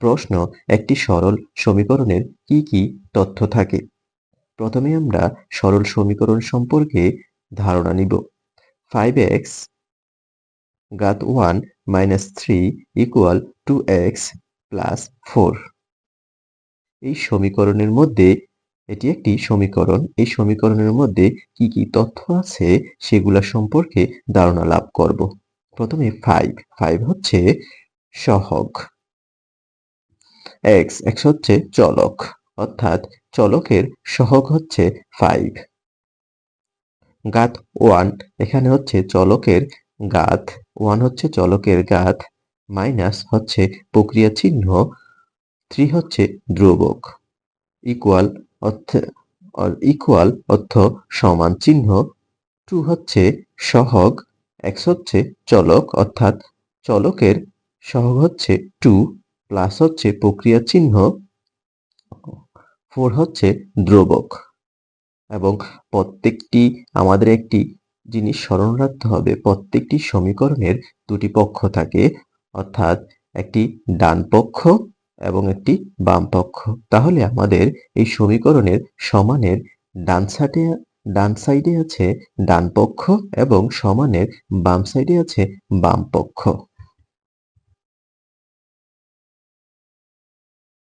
প্রশ্ন একটি সরল সমীকরণের কি কি তথ্য থাকে? প্রথমে আমরা সরল সমীকরণ সম্পর্কে ধারণা নিব। ফাইভ এক্স গাত one minus three equal to X plus four এই সমীকরণের মধ্যে, এটি একটি সমীকরণ, এই সমীকরণের মধ্যে কি কি তথ্য আছে সেগুলো সম্পর্কে ধারণা লাভ করব। প্রথমে ফাইভ ফাইভ হচ্ছে সহগ। এক্স এক্স হচ্ছে চলক, অর্থাৎ চলকের সহগ হচ্ছে ফাইভ গাত ওয়ান এখানে হচ্ছে চলকের গাত ওয়ান হচ্ছে চলকের গাত মাইনাস হচ্ছে প্রক্রিয়া চিহ্ন থ্রি হচ্ছে ধ্রুবক। ইকুয়াল অর্থ ইকুয়াল অর্থ সমান চিহ্ন টু হচ্ছে সহগ এক্স হচ্ছে চলক, অর্থাৎ চলকের সহগ হচ্ছে টু প্লাস হচ্ছে প্রক্রিয়া চিহ্ন ফোর হচ্ছে ধ্রুবক এবং প্রত্যেকটি আমাদের একটি জিনিস স্মরণ রাখতে হবে, প্রত্যেকটি সমীকরণের দুটি পক্ষ থাকে, অর্থাৎ একটি ডান পক্ষ এবং একটি বাম পক্ষ। তাহলে আমাদের এই সমীকরণের সমানের ডান সাইডে ডান সাইডে আছে ডান পক্ষ এবং সমানের বাম সাইডে আছে বাম পক্ষ।